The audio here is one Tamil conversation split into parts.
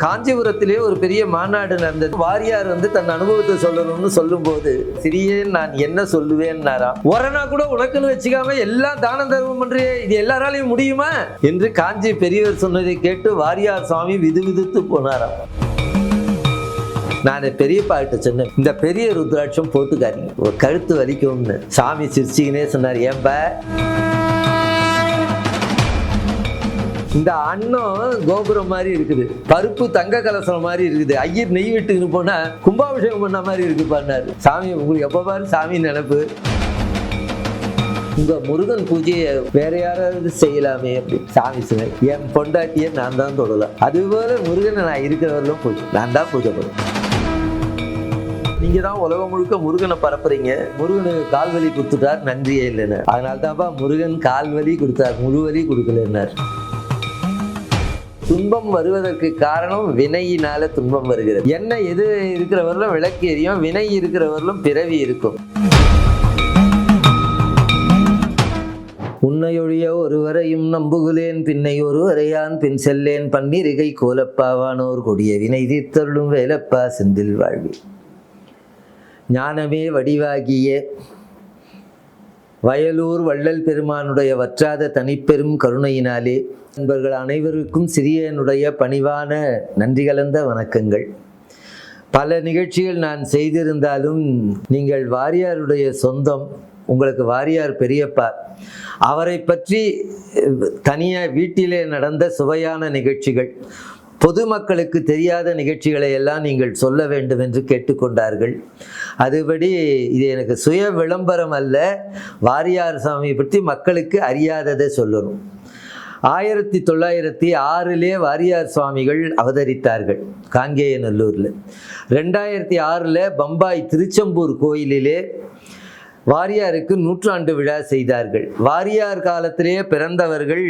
காஞ்சிபுரத்திலே ஒரு பெரிய மாநாடு நடந்தது. வாரியார் வந்து தன் அனுபவத்தை சொல்லணும்னு சொல்லும்போது சிறியேன் நான் என்ன சொல்லுவேன்னாராம் ஒரணா கூட உனக்குன்னு வச்சுக்காம எல்லாம் தானம் தர்மம் பண்றியே இது எல்லாராலையும் முடியுமா? என்று காஞ்சி பெரியவர் சொன்னதை கேட்டு வாரியார் சுவாமி விதுவிதுத்து போனாராம். நான் பெரியப்பா கிட்ட சொன்னேன் இந்த பெரிய ருத்ராட்சம் போட்டுக்காதீங்க ஒரு கழுத்து வலிக்கும்னு. சாமி சிரிச்சிக்கினே சொன்னார் ஏன்பா இந்த அன்னம் கோபுரம் மாதிரி இருக்குது. பருப்பு தங்க கலசம் மாதிரி இருக்குது. ஐயர் நெய் விட்டுன்னு போனா கும்பாபிஷேகம் பண்ண மாதிரி இருக்கு பண்ணாரு சாமி உங்களுக்கு எப்ப பாரு சாமி நினைப்பு. உங்க முருகன் பூஜையை வேற யாராவது செய்யலாமே அப்படி. சாமி சொன்னேன் என் பொண்டாட்டியை நான் தான் தொடலாம் அதுபோல முருகனை நான் இருக்கிறவர்களும் பூஜை. நான் தான் பூஜை பண்ணுவேன். நீங்க தான் உலகம் முழுக்க முருகனை பரப்புறீங்க. முருகனுக்கு கால்வலி கொடுத்துட்டார் நன்றியே இல்லைன்னு அதனால தான்ப்பா முருகன் கால்வலி கொடுத்தார் முழுவலி கொடுக்கலன்னார். துன்பம் வருவதற்கு காரணம் வினையினால துன்பம் வருகிறது. என்ன எது இருக்கிறவர்களும் விளக்கு எரியும் வினை இருக்கிறவர்களும் பிறவி இருக்கும். உன்னையொழிய ஒருவரையும் நம்புகுலேன் பின்னை ஒருவரையான் பின் செல்லேன் பன்னிருகை கோலப்பாவானோர் கொடிய வினை தீர்த்தருளும் வேலப்பா செந்தில் வாழ்வி. ஞானமே வடிவாகிய வயலூர் வள்ளல் பெருமானுடைய வற்றாத தனிப்பெரும் கருணையினாலே நண்பர்கள் அனைவருக்கும் சிறியனுடைய பணிவான நன்றி கலந்த வணக்கங்கள். பல நிகழ்ச்சிகள் நான் செய்திருந்தாலும் நீங்கள் வாரியாருடைய சொந்தம் உங்களுக்கு வாரியார் பெரியப்பா அவரை பற்றி தனியாக வீட்டிலே நடந்த சுவையான நிகழ்ச்சிகள் பொதுமக்களுக்கு தெரியாத நிகழ்ச்சிகளை எல்லாம் நீங்கள் சொல்ல வேண்டும் என்று கேட்டுக்கொண்டார்கள். அதுபடி இது எனக்கு சுய விளம்பரம் அல்ல வாரியார் சாமியை பற்றி மக்களுக்கு அறியாததை சொல்லணும். ஆயிரத்தி தொள்ளாயிரத்தி ஆறிலே வாரியார் சுவாமிகள் அவதரித்தார்கள் காங்கேயநல்லூரில். ரெண்டாயிரத்தி ஆறில் பம்பாய் திருச்செம்பூர் கோயிலிலே வாரியாருக்கு நூற்றாண்டு விழா செய்தார்கள். வாரியார் காலத்திலேயே பிறந்தவர்கள்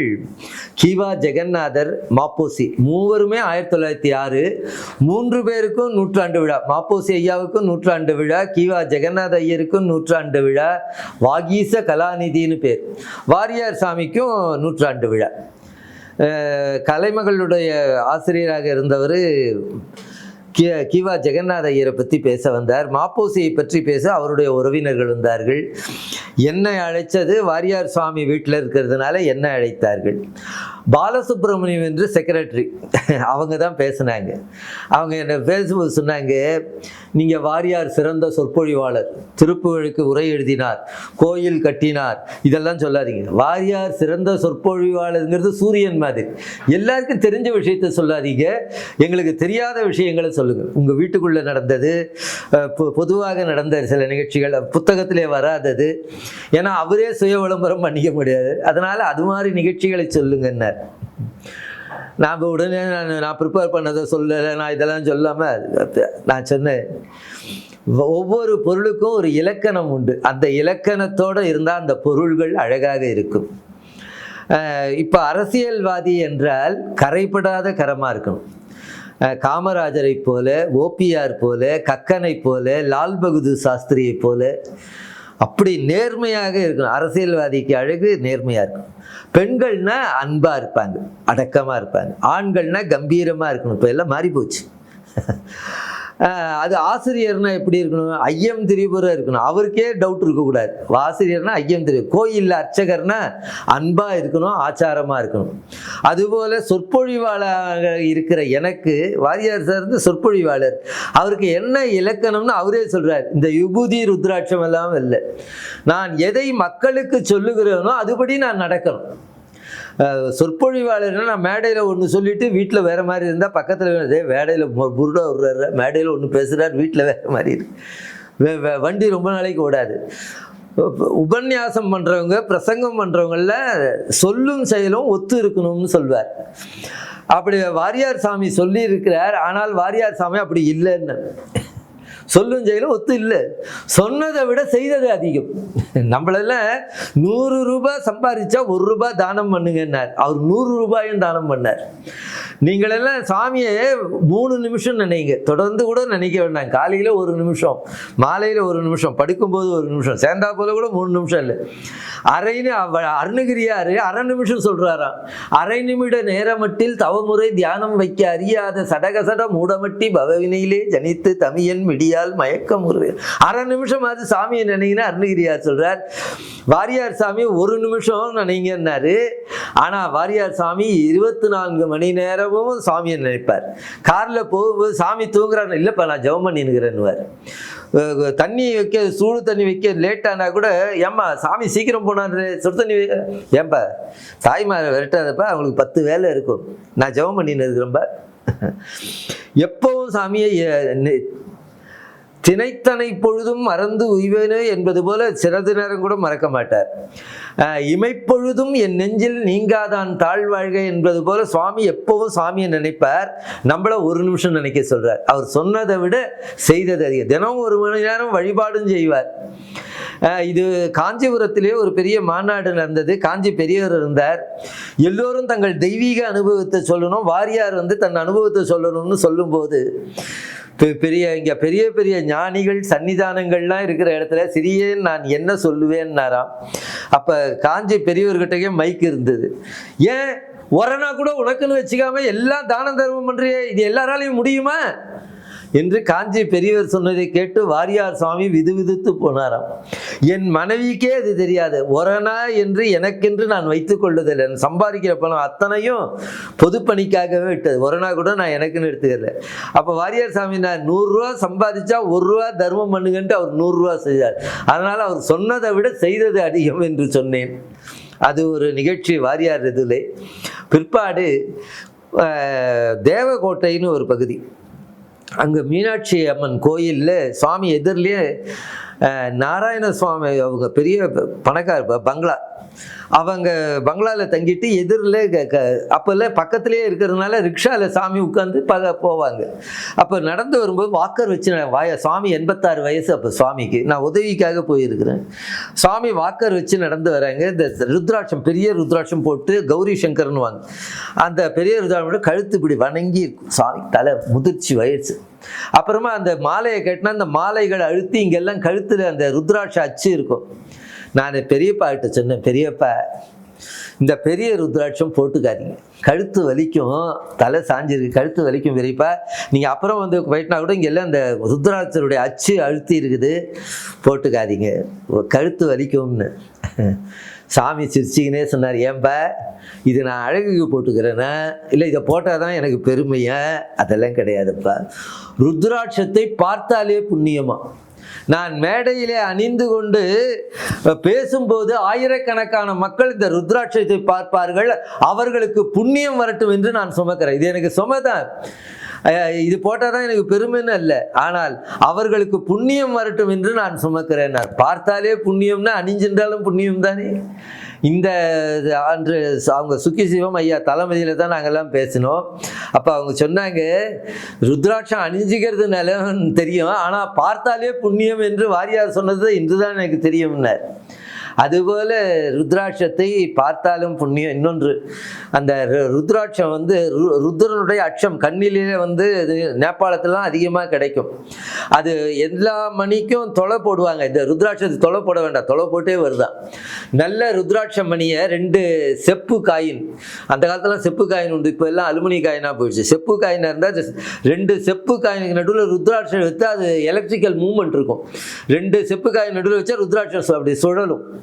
கீவா ஜெகநாதர் மாப்போசி மூவருமே ஆயிரத்தி தொள்ளாயிரத்தி ஆறு. மூன்று பேருக்கும் நூற்றாண்டு விழா. மாப்போசி ஐயாவுக்கும் நூற்றாண்டு விழா கீவா ஜெகநாத ஐயருக்கும் நூற்றாண்டு விழா வாகீச கலாநிதினு பேர். வாரியார் சாமிக்கும் நூற்றாண்டு விழா. கலைமகளுடைய ஆசிரியராக இருந்தவர் கிவா ஜெகநாத ஐயரை பற்றி பேச வந்தார். மாப்போசியை பற்றி பேச அவருடைய உறவினர்கள் வந்தார்கள். என்னை அழைச்சது வாரியார் சுவாமி வீட்டில் இருக்கிறதுனால என்னை அழைத்தார்கள். பாலசுப்ரமணியம் என்று செக்ரட்டரி அவங்க தான் பேசினாங்க. அவங்க என்னை பேசும்போது சொன்னாங்க நீங்கள் வாரியார் சிறந்த சொற்பொழிவாளர். திருப்புகழுக்கு உரை எழுதினார் கோயில் கட்டினார். இதெல்லாம் சொல்லாதீங்க. வாரியார் சிறந்த சொற்பொழிவாளருங்கிறது சூரியன் மாதிரி. எல்லாருக்கும் தெரிஞ்ச விஷயத்த சொல்லாதீங்க. எங்களுக்கு தெரியாத விஷயங்களை சொல்லுங்கள் உங்கள் வீட்டுக்குள்ளே நடந்தது பொ- பொதுவாக நடந்த சில நிகழ்ச்சிகள் புத்தகத்திலே வராதது. ஏன்னா அவரே சுய விளம்பரம் பண்ணிக்க முடியாது. அதனால் அது மாதிரி நிகழ்ச்சிகளை சொல்லுங்கன்னார். நான் உடனே நான் நான் ப்ரிப்பேர் பண்ணதை சொல்லலை. நான் இதெல்லாம் சொல்லாமல் நான் சொன்னேன். ஒவ்வொரு பொருளுக்கும் ஒரு இலக்கணம் உண்டு. அந்த இலக்கணத்தோடு இருந்தால் அந்த பொருள்கள் அழகாக இருக்கும். இப்போ அரசியல்வாதி என்றால் கரைப்படாத கரமாக இருக்கணும். காமராஜரை போல ஓபிஆர் போல கக்கனை போல லால் பகதூர் சாஸ்திரியை போல அப்படி நேர்மையாக இருக்கணும். அரசியல்வாதிக்கு அழகு நேர்மையாக இருக்கும் பெண்கள்னா அன்பாக இருப்பாங்க அடக்கமாக இருப்பாங்க. ஆண்கள்னா கம்பீரமாக இருக்கணும். இப்போ எல்லாம் மாறி போச்சு அது ஆசிரியர்னா எப்படி இருக்கணும்? ஐயம் திரிபுரம் இருக்கணும். அவருக்கே டவுட் இருக்கக்கூடாது. ஆசிரியர்னா ஐயம் திரி கோயிலில் அர்ச்சகர்னா அன்பாக இருக்கணும் ஆச்சாரமாக இருக்கணும். அதுபோல் சொற்பொழிவாளராக இருக்கிற எனக்கு வாரியார் சார் வந்து சொற்பொழிவாளர். அவருக்கு என்ன இலக்கணம்னு அவரே சொல்கிறார் இந்த யுபூதி ருத்ராட்சம் எல்லாம் இல்லை. நான் எதை மக்களுக்கு சொல்லுகிறேனோ அதுபடி நான் நடக்கணும். சொற்பொழிவாளர்னா நான் மேடையில் ஒன்று சொல்லிட்டு வீட்டில் வேற மாதிரி இருந்தால் பக்கத்தில் அதே மேடையில் புருடா விடுறாரு மேடையில் ஒன்று பேசுகிறார் வீட்டில் வேற மாதிரி இருக்கு. வண்டி ரொம்ப நாளைக்கு ஓடாது. உபன்யாசம் பண்ணுறவங்க பிரசங்கம் பண்ணுறவங்கள சொல்லும் செயலும் ஒத்து இருக்கணும்னு சொல்வார். அப்படி வாரியார் சாமி சொல்லியிருக்கிறார் ஆனால் வாரியார் சாமி அப்படி இல்லைன்னு. சொல்லும் செயலும் ஒத்து இல்லை. சொன்னதை விட செய்தது அதிகம். நம்மளெல்லாம் நூறு ரூபாய் சம்பாதிச்சா ஒரு ரூபாய் தானம் பண்ணுங்கன்னார். அவர் நூறு ரூபாயும் தானம் பண்ணார். நீங்களெல்லாம் சாமியை மூணு நிமிஷம் நினைங்க. தொடர்ந்து கூட நினைக்க வேண்டாம். காலையில் ஒரு நிமிஷம் மாலையில் ஒரு நிமிஷம் படுக்கும்போது ஒரு நிமிஷம் சேர்ந்தா போல கூட மூணு நிமிஷம் இல்லை. அரைன்னு அவ அருணகிரியார் அரை நிமிஷம் சொல்கிறாராம் அரை நிமிட நேரமட்டில் தவமுறை தியானம் வைக்க அறியாத சடகசட மூடமட்டி பவவினையிலே ஜனித்து தமியன் அருணகிரியால் மயக்கம் ஒரு அரை நிமிஷம் அது சாமியை நினைங்கன்னா அருணகிரியார் சொல்கிறார் வாரியார் சாமி ஒரு நிமிஷம் நினைங்கன்னாரு. ஆனால் வாரியார் சாமி இருபத்தி நான்கு மணி நேரமும் சாமியை நினைப்பார். காரில் போகும்போது சாமி தூங்குறாரு இல்லைப்பா நான் ஜெபம் பண்ணினுக்கிறேன்னுவார். தண்ணி வைக்க சூடு தண்ணி வைக்க லேட்டானா கூட ஏம்மா சாமி சீக்கிரம் போனாரு சுடு தண்ணி வைக்க ஏன்பா தாய்மாரை விரட்டாதப்பா அவங்களுக்கு பத்து வேலை இருக்கும். நான் ஜெபம் பண்ணின்னு இருக்கிறேன்பா எப்பவும் சாமியை நெ- தினைத்தனை பொழுதும் மறந்து உய்வேனே என்பது போல சிறிது நேரம் கூட மறக்க மாட்டார். இமைப்பொழுதும் என் நெஞ்சில் நீங்காதான் தாழ்வாழ்க என்பது போல சுவாமி எப்பவும் சாமியை நினைப்பார். நம்மள ஒரு நிமிஷம் நினைக்க சொல்றார். அவர் சொன்னதை விட செய்தது அதிகம். தினம் ஒரு மணி நேரம் வழிபாடும் செய்வார். இது காஞ்சிபுரத்திலே ஒரு பெரிய மாநாடு நடந்தது. காஞ்சி பெரியவர் இருந்தார். எல்லோரும் தங்கள் தெய்வீக அனுபவத்தை சொல்லணும். வாரியார் வந்து தன் அனுபவத்தை சொல்லணும்னு சொல்லும்போது பெரிய இங்கே பெரிய பெரிய ஞானிகள் சன்னிதானங்கள்லாம் இருக்கிற இடத்துல சிறிய நான் என்ன சொல்லுவேன்னாராம். அப்போ காஞ்சி பெரியவர்கிட்டயே மைக் இருந்தது. ஏன்? ஒரணா கூட உனக்குன்னு வச்சுக்காம எல்லாம் தானம் தர்மம் பண்ணுறியே இது எல்லாராலையும் முடியுமா? என்று காஞ்சி பெரியவர் சொன்னதை கேட்டு வாரியார் சுவாமி விதுவிதுத்து போனாராம். என் மனைவிக்கே அது தெரியாது. ஒரணா என்று எனக்கென்று நான் வைத்துக் கொள்ளுதல். என் சம்பாதிக்கிற பணம் அத்தனையும் பொதுப்பணிக்காகவே விட்டது. ஒரணா கூட நான் எனக்குன்னு எடுத்துக்கல. அப்போ வாரியார் சாமி நான் நூறுரூவா சம்பாதிச்சா ஒரு ரூபா தர்மம் பண்ணுங்கன்ட்டு அவர் நூறுரூவா செய்தார். அதனால் அவர் சொன்னதை விட செய்தது அதிகம் என்று சொன்னேன். அது ஒரு நிகழ்ச்சி வாரியார் இதில். பிற்பாடு தேவகோட்டைன்னு ஒரு பகுதி. அங்கே மீனாட்சி அம்மன் கோயிலில் சுவாமி எதிரிலே நாராயண சுவாமி அவங்க பெரிய பணக்கார பங்களா. அவங்க பங்களாவில் தங்கிட்டு எதிரில் க க அப்போல்லாம் பக்கத்துலேயே இருக்கிறதுனால ரிக்ஷாவில் சாமி உட்காந்து பக போவாங்க. அப்போ நடந்து வரும்போது வாக்கர் வச்சு வாய சாமி எண்பத்தாறு வயசு அப்போ சுவாமிக்கு. நான் உதவிக்காக போயிருக்கிறேன். சாமி வாக்கர் வச்சு நடந்து வராங்க. இந்த ருத்ராட்சம் பெரிய ருத்ராட்சம் போட்டு கௌரி சங்கர்னு வாங்க. அந்த பெரிய ருத்ராட்சம் கழுத்து இப்படி வணங்கி இருக்கும் சாமி தலை முதிர்ச்சி வயசு. அப்புறமா அந்த மாலையை கட்டினா அந்த மாலைகளை அழுத்தி இங்கெல்லாம் கழுத்தில் அந்த ருத்ராட்ச அச்சு இருக்கும். நான் பெரியப்பா கிட்ட சொன்னேன் பெரியப்பா இந்த பெரிய ருத்ராட்சம் போட்டுக்காதீங்க. கழுத்து வலிக்கும் தலை சாஞ்சிருக்கு கழுத்து வலிக்கும் பெரியப்பா. நீங்கள் அப்புறம் வந்து போயிட்டுனா கூட இங்கே எல்லாம் இந்த ருத்ராட்சருடைய அச்சு அழுத்தி இருக்குது. போட்டுக்காதீங்க. கழுத்து வலிக்கும்னு. சாமி சிரிச்சிங்கன்னே சொன்னார் ஏன்பா இது நான் அழகுக்கு போட்டுக்கிறேன்னா இல்லை இதை போட்டால் தான் எனக்கு பெருமையா? அதெல்லாம் கிடையாதுப்பா. ருத்ராட்சத்தை பார்த்தாலே புண்ணியமா? நான் மேடையிலே அணிந்து கொண்டு பேசும்போது ஆயிரக்கணக்கான மக்கள் இந்த ருத்ராட்சத்தை பார்ப்பார்கள். அவர்களுக்கு புண்ணியம் வரட்டும் என்று நான் சுமக்கிறேன். இது எனக்கு சுமதான். இது போட்டால் தான் எனக்கு பெருமைன்னு அல்ல. ஆனால் அவர்களுக்கு புண்ணியம் வரட்டும் என்று நான் சுமக்கிறேன். பார்த்தாலே புண்ணியம்னா அணிஞ்சின்றாலும் புண்ணியம் தானே இந்த இது அன்று அவங்க சுக்கி சிவம் ஐயா தலைமையில் தான் நாங்கள்லாம் பேசினோம். அப்போ அவங்க சொன்னாங்க ருத்ராட்சம் அணிஞ்சிக்கிறதுனால தெரியும். ஆனால் பார்த்தாலே புண்ணியம் என்று வாரியார் சொன்னது இன்று தான் எனக்கு தெரியும்னார். அதுபோல் ருத்ராட்சத்தை பார்த்தாலும் புண்ணியம். இன்னொன்று அந்த ரு- ருத்ராட்சம் வந்து ரு- ருத்ரனுடைய அட்சம் கண்ணிலே வந்து இது நேபாளத்துலலாம் அதிகமாக கிடைக்கும். அது எல்லா மணிக்கும் தொலை போடுவாங்க. இந்த ருத்ராட்சத்தை தொலை போட வேண்டாம். தொலை போட்டே வருதான் நல்ல ருத்ராட்ச மணியை ரெண்டு செப்பு காயின். அந்த காலத்தில் செப்பு காயின் உண்டு. இப்போ எல்லாம் அலுமினி காயினாக போயிடுச்சு. செப்பு காயினாக இருந்தால் ரெண்டு செப்பு காயினுக்கு நடுவில் ருத்ராட்சம் வச்சு அது எலக்ட்ரிக்கல் மூவ்மெண்ட் இருக்கும். ரெண்டு செப்பு காயின் நடுவில் வச்சா ருத்ராட்சம் அப்படி சுழலும்.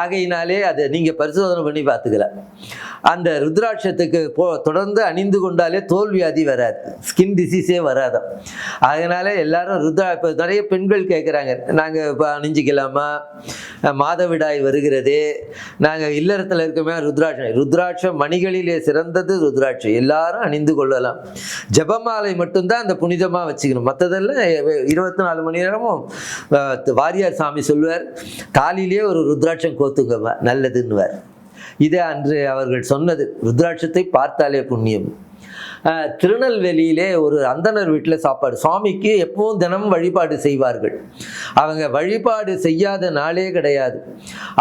ஆகையினாலே அதை நீங்கள் பரிசோதனை பண்ணி பார்த்துக்கலாம் அந்த ருத்ராட்சத்துக்கு போ தொடர்ந்து அணிந்து கொண்டாலே தோல் வியாதி வராது. ஸ்கின் டிசீஸே வராது. அதனால் எல்லாரும் ருத்ரா இப்போ நிறைய பெண்கள் கேட்குறாங்க நாங்கள் இப்போ அணிஞ்சிக்கலாமா? மாதவிடாய் வருகிறது. நாங்கள் இல்லறத்தில் இருக்கமே ருத்ராட்சம் ருத்ராட்சம் மணிகளிலே சிறந்தது ருத்ராட்சம் எல்லாரும் அணிந்து கொள்ளலாம். ஜபமாலை மட்டும்தான் அந்த புனிதமாக வச்சுக்கணும். மற்றதெல்லாம் இருபத்தி நாலு மணி நேரமும் வாரியார் சாமி சொல்லுவார். காலையிலேயே ஒரு ருத்ராட்சம் கோத்துங்கம்மா நல்லதுன்னுவார். இது அன்று அவர்கள் சொன்னது. ருத்ராட்சத்தை பார்த்தாலே புண்ணியம். திருநெல்வேலியிலே ஒரு அந்தணர் வீட்டில் சாப்பாடு. சுவாமிக்கு எப்பவும் தினமும் வழிபாடு செய்வார்கள். அவங்க வழிபாடு செய்யாத நாளே கிடையாது.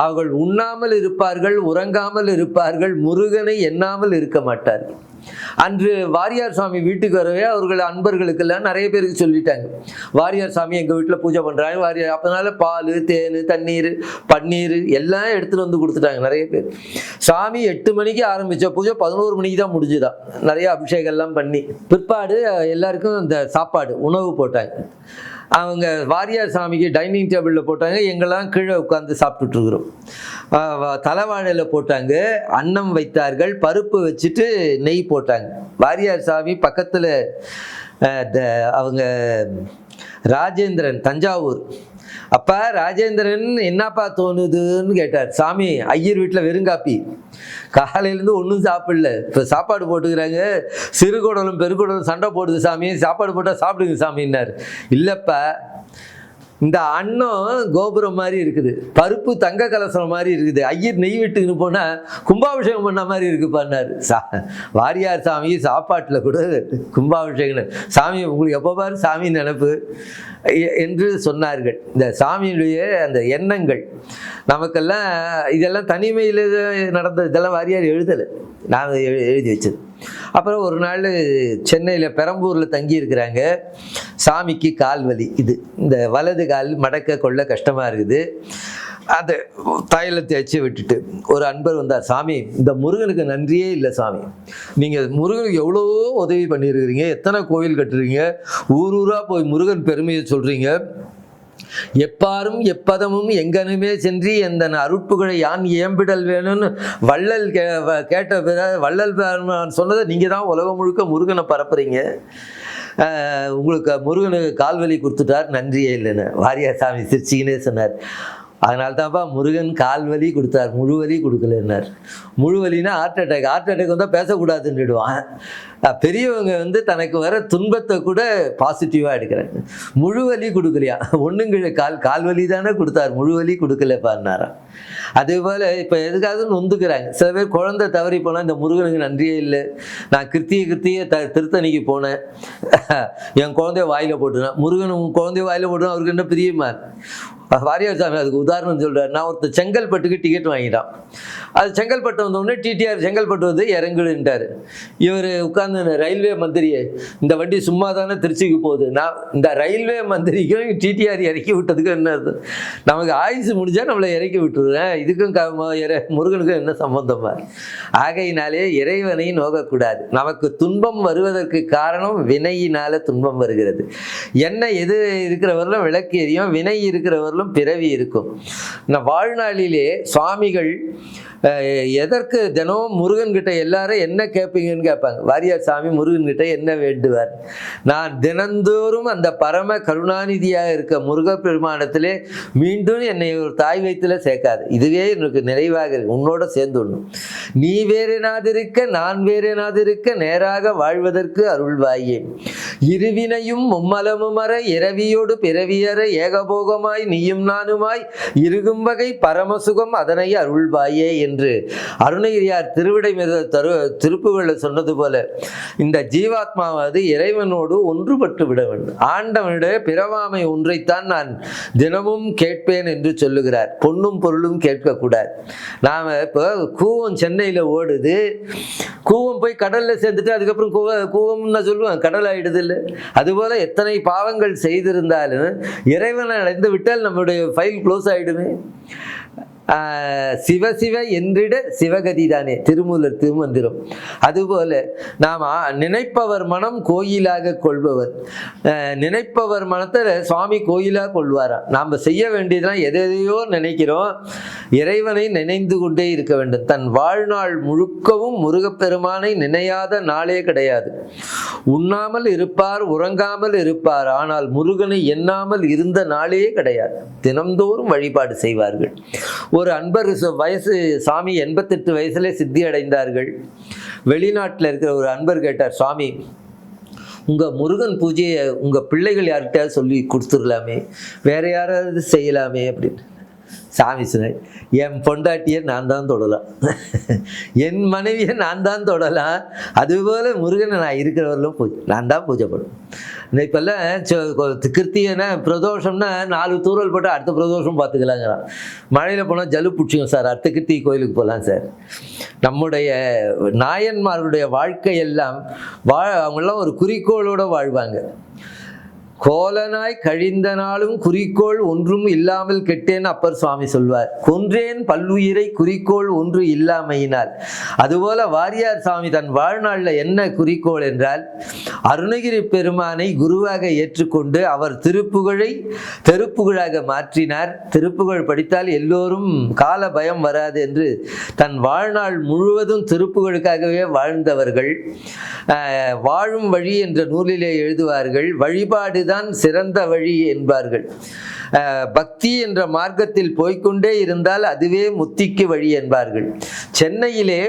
அவர்கள் உண்ணாமல் இருப்பார்கள் உறங்காமல் இருப்பார்கள் முருகனை எண்ணாமல் இருக்க மாட்டார்கள். அன்று வாரியார் சாமி வீட்டுக்கு வரவே அவர்கள் அன்பர்களுக்கெல்லாம் நிறைய பேருக்கு சொல்லிட்டாங்க. வாரியார் சாமி எங்கள் வீட்டில் பூஜை பண்ணுறாங்க வாரியார் அப்போனால பால் தேன் தண்ணீர் பன்னீர் எல்லாம் எடுத்துகிட்டு வந்து கொடுத்துட்டாங்க நிறைய பேர். சாமி எட்டு மணிக்கு ஆரம்பித்த பூஜை பதினோரு மணிக்கு தான் முடிஞ்சுதான் நிறைய அபிஷேகம்லாம் பண்ணி. பிற்பாடு எல்லாருக்கும் இந்த சாப்பாடு உணவு போட்டாங்க. அவங்க வாரியார் சாமிக்கு டைனிங் டேபிளில் போட்டாங்க எங்கெல்லாம் கீழே உட்காந்து சாப்பிட்டுட்ருக்குறோம் தலைவாழையில் போட்டாங்க அன்னம் வைத்தார்கள் பருப்பு வச்சுட்டு நெய் போட்டாங்க. வாரியார் சாமி பக்கத்தில் அவங்க ராஜேந்திரன் தஞ்சாவூர். அப்போ ராஜேந்திரன் என்னப்பா தோணுதுன்னு கேட்டார். சாமி ஐயர் வீட்டில் வெறுங்காப்பி. காலையிலேருந்து ஒன்றும் சாப்பிடல. இப்போ சாப்பாடு போட்டுக்கிறாங்க. சிறுகுடலும் பெருக்குடலும் சண்டை போடுது சாமி. சாப்பாடு போட்டால் சாப்பிடுங்க சாமின்னார். இல்லைப்பா இந்த அன்னம் கோபுரம் மாதிரி இருக்குது. பருப்பு தங்க கலசம் மாதிரி இருக்குது. ஐயர் நெய் விட்டுக்குன்னு போனால் கும்பாபிஷேகம் பண்ண மாதிரி இருக்குப்பான்னாரு சா வாரியார் சாமி சாப்பாட்டில் கூட கும்பாபிஷேகம் சாமி உங்களுக்கு எப்போ பாரு சாமி நினப்பு? என்று சொன்னார்கள். இந்த சாமியினுடைய அந்த எண்ணங்கள். நமக்கெல்லாம் இதெல்லாம் தனிமையில் நடந்த இதெல்லாம் வாரியார் எழுதலை. நான் எழு- எழுதி வச்சது. அப்புறம் ஒரு நாள் சென்னையில் பெரம்பூரில் தங்கி இருக்கிறாங்க சாமிக்கு கால் வலி. இது இந்த வலது கால் மடக்க கொள்ள கஷ்டமாக இருக்குது. அந்த தையலை தேய்ச்சி விட்டுட்டு ஒரு அன்பர் வந்தார் சாமி இந்த முருகனுக்கு நன்றியே இல்லை சாமி. நீங்கள் முருகனுக்கு எவ்வளோ உதவி பண்ணியிருக்கிறீங்க? எத்தனை கோவில் கட்டுறீங்க? ஊர் ஊராக போய் முருகன் பெருமையை சொல்கிறீங்க எப்பாரும் எப்பதமும் எங்கனுமே சென்று எந்த அருட்புகளை யான் ஏம்பிடல் வேணும்னு வள்ளல் கே வ- கேட்ட பிற வள்ளல் பெருமான் சொன்னதை நீங்கள் தான் உலகம் முழுக்க முருகனை பரப்புறீங்க. உங்களுக்கு முருகனுக்கு கால்வலி கொடுத்துட்டார் நன்றியே இல்லைன்னு. வாரியார் சாமி சிரிச்சிக்கினே சொன்னார். அதனால தான்ப்பா முருகன் கால் வலி கொடுத்தார் முழு வலி கொடுக்கலன்னார். முழு வலினா ஹார்ட் அட்டாக் ஹார்ட் அட்டாக் வந்தால் பேசக்கூடாதுன்னுடுவான். பெரியவங்க வந்து தனக்கு வர துன்பத்தை கூட பாசிட்டிவாக எடுக்கிறாங்க. முழு வலி கொடுக்கலையா? ஒன்றுங்கிழ கால் கால் வலி தானே கொடுத்தார் முழு வலி கொடுக்கலப்பான்னாராம். அதே போல் இப்போ எதுக்காவது நொந்துக்கிறாங்க. சில பேர் குழந்தை தவறி போனால் இந்த முருகனுக்கு நன்றியே இல்லை. நான் கிருத்திய கிருத்திய த திருத்தணிக்கு போனேன். என் குழந்தைய வாயில் போட்டுனேன் முருகன் உன் குழந்தைய வாயில் போட்டுனா அவருக்கு என்ன பிரியமா? வாரியார் சாமி அதுக்கு உதாரணம் சொல்கிறார் நான் ஒருத்தர் செங்கல்பட்டுக்கு டிக்கெட் வாங்கிட்டான். அது செங்கல்பட்டு வந்தோடனே டிடிஆர் செங்கல்பட்டு வந்து இறங்குடுன்ட்டார் இவர் உட்கார்ந்து ரயில்வே மந்திரியை இந்த வண்டி சும்மா தானே திருச்சிக்கு போகுது. நான் இந்த ரயில்வே மந்திரிக்கும் டிடிஆர் இறக்கி விட்டதுக்கும் என்ன நமக்கு ஆயுசு முடிஞ்சால் நம்மளை இறக்கி விட்டுரு இதுக்கும் க முருகனுக்கும் என்ன சம்பந்தமா? ஆகையினாலே இறைவனை நோகக்கூடாது. நமக்கு துன்பம் வருவதற்கு காரணம் வினையினால துன்பம் வருகிறது. என்ன எது இருக்கிறவர்களும் விளக்கு எரியும் வினை இருக்கிறவர்களும் பிறவி இருக்கும். இந்த வாழ்நாளிலே சுவாமிகள் எதற்கு தினமும் முருகன்கிட்ட எல்லாரும் என்ன கேட்பீங்கன்னு கேட்பாங்க. வாரியார் சாமி முருகன்கிட்ட என்ன வேண்டுவார்? நான் தினந்தோறும் அந்த பரம கருணாநிதியாக இருக்க முருகப்பெருமானத்திலே மீண்டும் என்னை ஒரு தாய் வைத்தில் சேர்க்காது. இதுவே எனக்கு நிறைவாக இருக்கு. உன்னோட சேர்ந்து ஒண்ணும் நீ வேறெனாதிருக்க நான் வேறெனாதிருக்க நேராக வாழ்வதற்கு அருள்வாயே. இருவினையும் மும்மலமும் அற இரவியோடு பிறவியற ஏகபோகமாய் நீயும் நானுமாய் இருகும் வகை பரமசுகம் அதனை அருள்வாயே என்று அருணகிரியார் திருவிடை மீத தரு திருப்புகளை சொன்னது போல இந்த ஜீவாத்மாவாவது இறைவனோடு ஒன்றுபட்டு விட வேண்டும். ஆண்டவனுடைய பிறவாமை ஒன்றைத்தான் நான் தினமும் கேட்பேன் என்று சொல்லுகிறார். பொன்னும் பொருளும் கேட்கக்கூடாது. நாம் இப்போ கூவம் சென்னையில் ஓடுது. கூவம் போய் கடலில் சேர்ந்துட்டு அதுக்கப்புறம் கூவ கூவம்னு நான் சொல்லுவேன் கடல் ஆகிடுது இல்லை அதுபோல் எத்தனை பாவங்கள் செய்திருந்தாலும் இறைவனை அடைந்து விட்டால் நம்முடைய ஃபைல் க்ளோஸ் ஆகிடுமே சிவ சிவ என்றிட சிவகதி தானே திருமூலர் திருமந்திரம். அதுபோல நாம் நினைப்பவர் மனம் கோயிலாக கொள்பவர். நினைப்பவர் மனத்தில் சுவாமி கோயிலாக கொள்வாராம் நாம் செய்ய வேண்டியதெல்லாம் எதையோ நினைக்கிறோம். இறைவனை நினைந்து கொண்டே இருக்க வேண்டும். தன் வாழ்நாள் முழுக்கவும் முருகப்பெருமானை நினையாத நாளே கிடையாது. உண்ணாமல் இருப்பார் உறங்காமல் இருப்பார். ஆனால் முருகனை எண்ணாமல் இருந்த நாளே கிடையாது. தினம்தோறும் வழிபாடு செய்வார்கள். ஒரு அன்பர் ச- வயசு சாமி எண்பத்தெட்டு வயசுல சித்தி அடைந்தார்கள் வெளிநாட்டில் இருக்கிற ஒரு அன்பர் கேட்டார் சுவாமி உங்கள் முருகன் பூஜையை உங்கள் பிள்ளைகள் யார்கிட்டயாவது சொல்லி கொடுத்துடலாமே வேற யாராவது செய்யலாமே அப்படின்னு. சாமி சொன்னார் என் பொண்டாட்டியை நான் தான் தொடலாம் என் மனைவியை நான் தான் தொடலாம் அதுபோல் முருகனை நான் இருக்கிறவர்களும் பூஜை நான் தான் பூஜை பண்ணுவேன் இப்போல்லாம் கிருத்திகைனா பிரதோஷம்னா நாலு தூரல் போட்டு அடுத்த பிரதோஷம் பார்த்துக்கலாங்கிறான். மழையில் போனால் ஜலு பிடிச்சிக்கும் சார். அடுத்த கிருத்திகை கோயிலுக்கு போகலாம் சார். நம்முடைய நாயன்மார்களுடைய வாழ்க்கையெல்லாம் வா அவங்களாம் ஒரு குறிக்கோளோடு வாழ்வாங்க. கோலனாய் கழிந்த நாளும் குறிக்கோள் ஒன்றும் இல்லாமல் கெட்டேன் அப்பர் சுவாமி சொல்வார். கொன்றேன் பல்லுயிரை குறிக்கோள் ஒன்று இல்லாமையினால். அதுபோல வாரியார் சுவாமி தன் வாழ்நாளில் என்ன குறிக்கோள் என்றால் அருணகிரி பெருமானை குருவாக ஏற்றுக்கொண்டு அவர் திருப்புகழை தெருப்புகழாக மாற்றினார். திருப்புகழ் படித்தால் எல்லோரும் கால பயம் வராது என்று தன் வாழ்நாள் முழுவதும் திருப்புகழுக்காகவே வாழ்ந்தவர்கள் வாழும் வழி என்ற நூலிலே எழுதுவார்கள். வழிபாடு வழிபாடுதான் சிறந்த வழி என்பார்கள். பக்தி என்ற மார்க்கத்தில் போய்க்கொண்டே இருந்தால் அதுவே முத்திக்கு வழி என்பார்கள். சென்னையிலே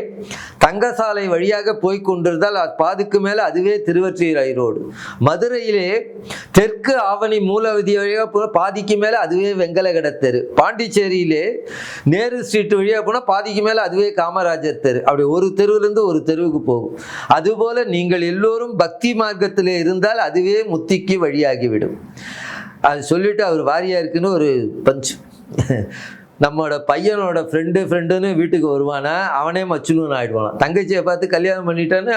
தங்கசாலை வழியாக போய்கொண்டிருந்தால் பாதுக்கு மேலே அதுவே திருவற்றியூர் ரோடு. மதுரையிலே தெற்கு ஆவணி மூலவதி வழியாக போனால் பாதிக்கு மேலே அதுவே வெங்கலகட தெரு. பாண்டிச்சேரியிலே நேரு ஸ்ட்ரீட் வழியாக போனால் பாதிக்கு மேலே அதுவே காமராஜர் தெரு. அப்படி ஒரு தெருவிலிருந்து ஒரு தெருவுக்கு போகும். அதுபோல நீங்கள் எல்லோரும் பக்தி மார்க்கத்தில் இருந்தால் அதுவே முத்திக்கு வழியாகிவிடும். அது சொல்லிட்டு அவர் வாரியாருக்குன்னு ஒரு பஞ்ச் நம்மளோட பையனோட ஃப்ரெண்டு ஃப்ரெண்டுன்னு வீட்டுக்கு வருவானா அவனே மச்சுனு ஆயிடுவானாம். தங்கச்சியை பார்த்து கல்யாணம் பண்ணிட்டான்னு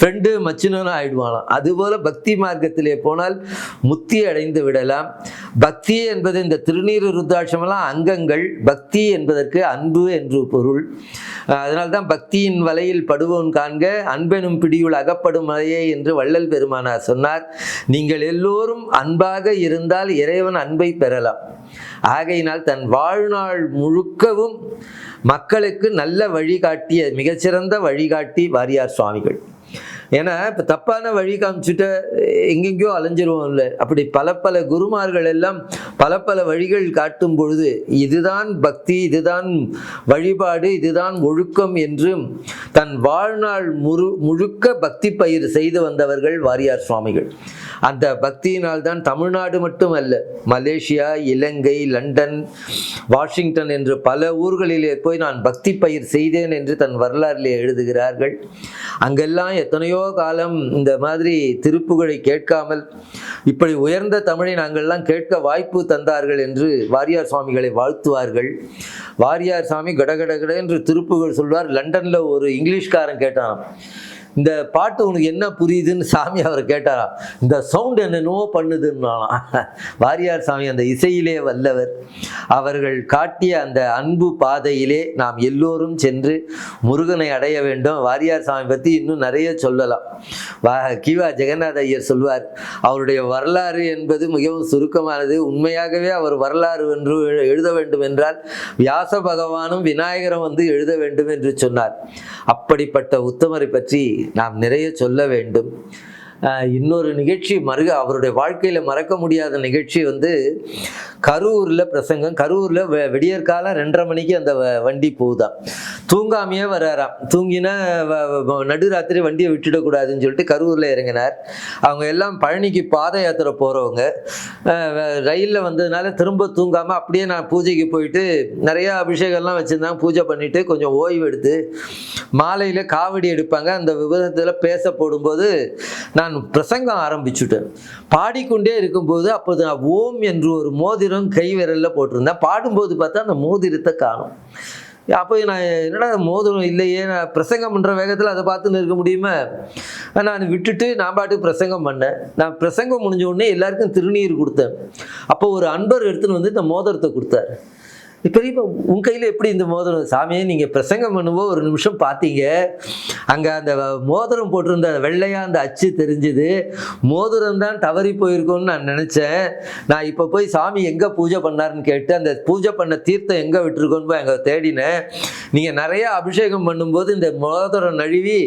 ஃப்ரெண்டு மச்சுனு ஆயிடுவானாம். அதுபோல் பக்தி மார்க்கத்திலே போனால் முத்தி அடைந்து விடலாம். பக்தி என்பது இந்த திருநீர் ருத்ராட்சமெல்லாம் அங்கங்கள். பக்தி என்பதற்கு அன்பு என்று பொருள். அதனால்தான் பக்தியின் வலையில் படுவோன் காண்க அன்பெனும் பிடியுள் அகப்படும் மலையே என்று வள்ளல் பெருமானார் சொன்னார். நீங்கள் எல்லோரும் அன்பாக இருந்தால் இறைவன் அன்பை பெறலாம். ஆகையினால் தன் வாழ்நாள் முழுக்கவும் மக்களுக்கு நல்ல வழிகாட்டிய மிகச்சிறந்த வழிகாட்டி வாரியார் சுவாமிகள். ஏன்னா இப்போ தப்பான வழி காமிச்சுட்டு எங்கெங்கேயோ அலைஞ்சிருவோம் இல்லை அப்படி பல பல குருமார்கள் எல்லாம் பல பல வழிகள் காட்டும் பொழுது இதுதான் பக்தி இதுதான் வழிபாடு இதுதான் ஒழுக்கம் என்றும் தன் வாழ்நாள் முழு முழுக்க பக்தி பயிர் செய்து வந்தவர்கள் வாரியார் சுவாமிகள். அந்த பக்தியினால் தான் தமிழ்நாடு மட்டுமல்ல மலேசியா இலங்கை லண்டன் வாஷிங்டன் என்று பல ஊர்களிலே போய் நான் பக்தி பயிர் செய்தேன் என்று தன் வரலாறிலே எழுதுகிறார்கள். அங்கெல்லாம் எத்தனையோ காலம் இந்த மாதிரி திருப்புகழை கேட்காமல் இப்படி உயர்ந்த தமிழை நாங்கள்லாம் கேட்க வாய்ப்பு தந்தார்கள் என்று வாரியார் சுவாமிகளை வாழ்த்துவார்கள். வாரியார் சாமி கடகடகட என்று திருப்புகள் சொல்வார். லண்டனில் ஒரு இங்கிலீஷ்காரன் கேட்டான் இந்த பாட்டு உனக்கு என்ன புரியுதுன்னு சாமி அவர் கேட்டாராம். இந்த சவுண்ட் என்னென்னவோ பண்ணுதுன்னாலாம் வாரியார் சாமி அந்த இசையிலே வல்லவர். அவர்கள் காட்டிய அந்த அன்பு பாதையிலே நாம் எல்லோரும் சென்று முருகனை அடைய வேண்டும். வாரியார் சாமி பற்றி இன்னும் நிறைய சொல்லலாம். வா கிவா ஜெகநாத ஐயர் சொல்வார் அவருடைய வரலாறு என்பது மிகவும் சுருக்கமானது. உண்மையாகவே அவர் வரலாறு என்று எழுத வேண்டும் என்றால் வியாச பகவானும் விநாயகரும் வந்து எழுத வேண்டும் என்று சொன்னார். அப்படிப்பட்ட உத்தமரை பற்றி நாம் நிறைய சொல்ல வேண்டும். இன்னொரு நிகழ்ச்சி மருக அவருடைய வாழ்க்கையில் மறக்க முடியாத நிகழ்ச்சி வந்து கரூரில் பிரசங்கம். கரூரில் வெ விடியற்காலம் ரெண்டரை மணிக்கு அந்த வ- வண்டி போகுதான் தூங்காமையே வராராம். தூங்கினா வ- நடுராத்திரி வண்டியை விட்டுடக்கூடாதுன்னு சொல்லிட்டு கரூரில் இறங்கினார். அவங்க எல்லாம் பழனிக்கு பாத யாத்திரை போகிறவங்க ரயிலில் வந்ததுனால திரும்ப தூங்காமல் அப்படியே நான் பூஜைக்கு போயிட்டு நிறையா அபிஷேகம்லாம் வச்சுருந்தாங்க. பூஜை பண்ணிவிட்டு கொஞ்சம் ஓய்வு எடுத்து மாலையில் காவடி எடுப்பாங்க. அந்த விபத்தில் பேச போடும்போது நான் நான் பிரசங்கம் ஆரம்பிச்சுட்டேன். பாடிக்கொண்டே இருக்கும்போது அப்போது நான் ஓம் என்று ஒரு மோதிரம் கை விரலில் போட்டிருந்தேன். பாடும்போது பார்த்தா அந்த மோதிரத்தை காணும். அப்போ நான் என்னடா மோதிரம் இல்லையே நான் பிரசங்கம் பண்ணுற வேகத்தில் அதை பார்த்துன்னு இருக்க முடியுமா? நான் விட்டுட்டு நான் பாட்டுக்கு பிரசங்கம் பண்ணேன். நான் பிரசங்கம் முடிஞ்ச உடனே எல்லாருக்கும் திருநீர் கொடுத்தேன். அப்போ ஒரு அன்பர் எடுத்துன்னு வந்து இந்த மோதிரத்தை கொடுத்தாரு. பெரியப்பா உன் கையில் எப்படி இந்த மோதிரம்? சாமியை நீங்கள் பிரசங்கம் பண்ணும்போது ஒரு நிமிஷம் பார்த்தீங்க அங்கே அந்த மோதிரம் போட்டிருந்த வெள்ளையாக அந்த அச்சு தெரிஞ்சுது. மோதிரம் தான் தவறி போயிருக்கோன்னு நான் நினச்சேன். நான் இப்போ போய் சாமி எங்கே பூஜை பண்ணாருன்னு கேட்டு அந்த பூஜை பண்ண தீர்த்தம் எங்கே விட்டுருக்கோன்னு போய் அங்கே தேடினேன். நீங்கள் நிறையா அபிஷேகம் பண்ணும்போது இந்த மோதிரம் நழுவி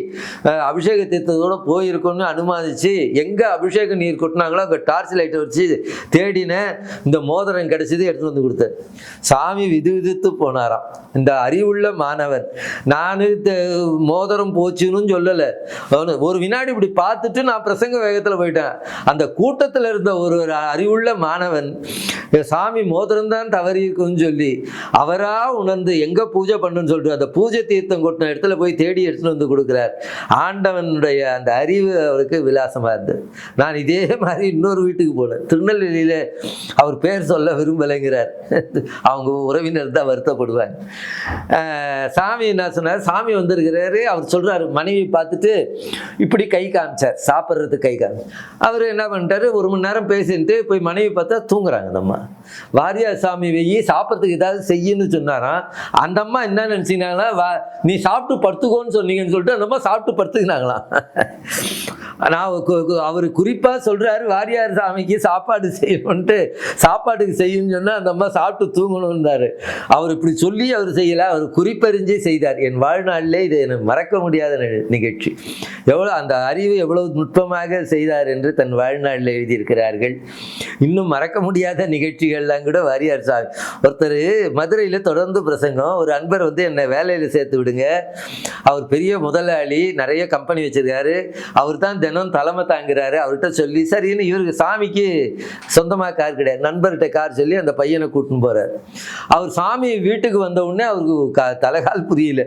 அபிஷேக தீர்த்தத்தோட போயிருக்கோன்னு அனுமானிச்சு எங்கே அபிஷேக நீர் கொட்டினாங்களோ அங்கே டார்ச் லைட்டை வச்சு தேடினேன். இந்த மோதிரம் கிடச்சிது எடுத்துகிட்டு வந்து கொடுத்தேன். சாமி விது விதுத்து போனாராம். இந்த அறிவுள்ள மாணவன் நான் மோதிரம் போச்சுன்னு சொல்லலை. அவனு ஒரு வினாடி இப்படி பார்த்துட்டு நான் பிரசங்க வேகத்தில் போயிட்டேன். அந்த கூட்டத்தில் இருந்த ஒரு ஒரு அறிவுள்ள மாணவன் சாமி மோதிரம் தான் தவறி இருக்குன்னு சொல்லி அவரா உணர்ந்து எங்க பூஜை பண்ணுன்னு சொல்லிட்டு அந்த பூஜை தீர்த்தம் கொட்டின இடத்துல போய் தேடி எடுத்துட்டு வந்து கொடுக்குறார். ஆண்டவனுடைய அந்த அறிவு அவருக்கு விலாசமா இருந்தது. நான் இதே மாதிரி இன்னொரு வீட்டுக்கு போனேன். திருநெல்வேலியில அவர் பேர் சொல்ல விரும்பலைங்கிறார். அவங்க உறவினர் தான் வருத்தப்படுவார். சாமி என்ன சொன்னார்? சாமி வந்திருக்கிறாரு. அவர் சொல்கிறாரு மனைவி பார்த்துட்டு இப்படி கை காமிச்சார். சாப்பிட்றதுக்கு கை காமி. அவர் என்ன பண்ணிட்டாரு? ஒரு மணி நேரம் பேசிட்டு போய் மனைவி பார்த்தா தூங்குறாங்க அந்த அம்மா. வாரியார் சாமி வெயி சாப்பிட்றதுக்கு ஏதாவது செய்யுன்னு சொன்னாராம். அந்த அம்மா என்ன நினச்சினாங்களா வா நீ சாப்பிட்டு படுத்துக்கோன்னு சொன்னீங்கன்னு சொல்லிட்டு அந்த அம்மா சாப்பிட்டு படுத்துக்கினாங்களாம். நான் அவர் குறிப்பாக சொல்கிறாரு வாரியார் சாமிக்கு சாப்பாடு செய்யணுன்ட்டு சாப்பாட்டுக்கு செய்யுன்னு சொன்னால் அந்த அம்மா சாப்பிட்டு சொல்கிறாரு அவர் இப்படி சொல்லி அவர் செய்யலை அவர் குறிப்பறிஞ்சே செய்தார். என் வாழ்நாளிலே இது எனக்கு மறக்க முடியாத நிகழ்ச்சி. எவ்வளோ அந்த அறிவு எவ்வளவு நுட்பமாக செய்தார் என்று தன் வாழ்நாளில் எழுதியிருக்கிறார்கள். இன்னும் மறக்க முடியாத நிகழ்ச்சிகள்லாம் கூட வாரியார் சாமி ஒருத்தர் மதுரையில் தொடர்ந்து பிரசங்கம் ஒரு அன்பர் வந்து என்னை வேலையில் சேர்த்து விடுங்க. அவர் பெரிய முதலாளி நிறைய கம்பெனி வச்சிருக்காரு. அவர் தான் தினம் தலைமை தாங்குறாரு. அவர்கிட்ட சொல்லி சரின்னு இவருக்கு சாமிக்கு சொந்தமாக கார் கிடையாது. நண்பர்கிட்ட கார் சொல்லி அந்த பையனை கூட்டின்னு போகிறார் அவர் சாமி வீட்டுக்கு வந்த உடனே அவருக்கு க தலைகால் புரியல.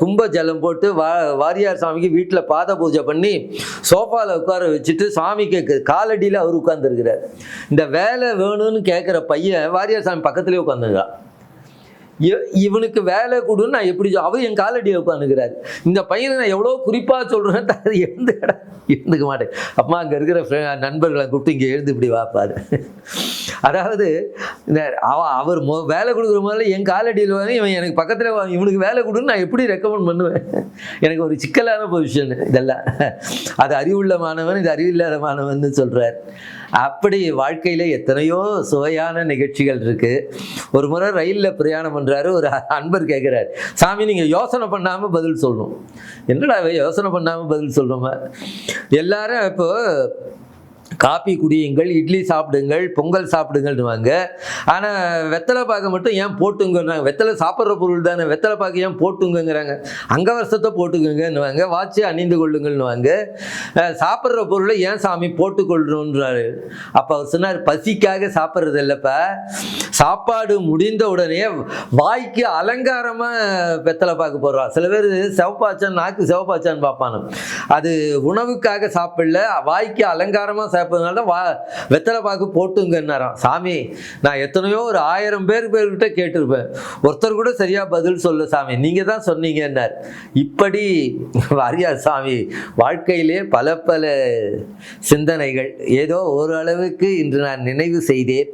கும்ப ஜலம் போட்டு வா வாரியார் சாமிக்கு வீட்டில் பாத பூஜை பண்ணி சோஃபாவில் உட்கார வச்சுட்டு சாமிக்கு காலடியில் அவர் உட்கார்ந்துருக்கிறார். இந்த வேலை வேணும்னு கேட்குற பையன் வாரியார் சாமி பக்கத்துலேயே உட்காந்துருக்கான் இவனுக்கு வேலை கொடுன்னு நான் எப்படி சொல்~ அவர் என் காலடியை உட்காந்துக்கிறாரு. இந்த பையனை நான் எவ்வளோ குறிப்பாக சொல்கிறேன் அது எழுந்து எழுந்துக்க மாட்டேன். அப்பா அங்கே இருக்கிற நண்பர்களை கூப்பிட்டு இங்கே எழுந்து இப்படி வாப்பாரு அதாவது இந்த அவ- அவர் மொ வேலை கொடுக்குற முதல்ல என் காலடியில் வந்து இவன் எனக்கு பக்கத்தில் இவனுக்கு வேலை கொடுன்னு நான் எப்படி ரெக்கமெண்ட் பண்ணுவேன்? எனக்கு ஒரு சிக்கலான பொசிஷன் இதெல்லாம். அது அறிவுள்ள மாணவன் இது அறிவில்லாத மாணவன் சொல்கிறார் அப்படி வாழ்க்கையில் எத்தனையோ சுவையான நிகழ்ச்சிகள் இருக்குது ஒரு முறை ரயிலில் பிரயாணம் பண்ணுறாரு ஒரு அன்பர் கேட்குறாரு. சாமி நீங்கள் யோசனை பண்ணாமல் பதில் சொல்லணும். என்னடா யோசனை பண்ணாமல் பதில் சொல்லணுமா எல்லாரும் இப்போ காப்பி குடியுங்கள் இட்லி சாப்பிடுங்கள் பொங்கல் சாப்பிடுங்கள்னுவாங்க. ஆனால் வெத்தலை பாக்கு மட்டும் ஏன் போட்டுங்கிறாங்க வெத்தலை சாப்பிட்ற பொருள் தானே. வெத்தலை பாக்கு ஏன் போட்டுங்கங்கிறாங்க. அங்கவசத்தை போட்டுக்கோங்கன்னுவாங்க. வாட்சை அணிந்து கொள்ளுங்கள்னுவாங்க. சாப்பிட்ற பொருளை ஏன் சாமி போட்டுக்கொள்றோன்றாரு. அப்போ அவர் சொன்னார் பசிக்காக சாப்பிட்றது இல்லைப்பா சாப்பாடு முடிந்த உடனே வாய்க்கு அலங்காரமாக வெத்தலை பாக்கு போடுறான் சில பேர் சிவப்பாச்சான் நாக்கு சிவப்பாச்சான்னு பார்ப்பானு அது உணவுக்காக சாப்பிடல வாய்க்கு அலங்காரமாக சாப்பிட்றதுனால தான் வா வெத்தலை பாக்கு போட்டுங்கன்னாராம். சாமி நான் எத்தனையோ ஒரு ஆயிரம் பேர் பேர்கிட்ட கேட்டிருப்பேன். ஒருத்தர் கூட சரியாக பதில் சொல்ல சாமி நீங்கள் தான் சொன்னீங்கன்னார். இப்படி வாரியார் சாமி வாழ்க்கையிலே பல பல சிந்தனைகள். ஏதோ ஓரளவுக்கு இன்று நான் நினைவு செய்தேன்.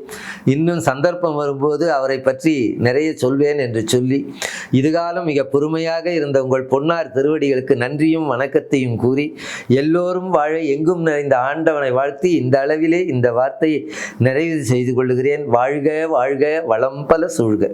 இன்னும் சந்தர்ப்பம் வரும்போது அவரை பற்றி நிறைய சொல்வேன் என்று சொல்லி இதுகாலம் மிக பொறுமையாக இருந்த உங்கள் பொன்னார் திருவடிகளுக்கு நன்றியும் வணக்கத்தையும் கூறி எல்லோரும் வாழ எங்கும் நிறைந்த ஆண்டவனை வாழ்த்தி இந்த அளவிலே இந்த வார்த்தையை நிறைவு செய்து கொள்ளுகிறேன். வாழ்க வாழ்க வளம் பல சூழ்க.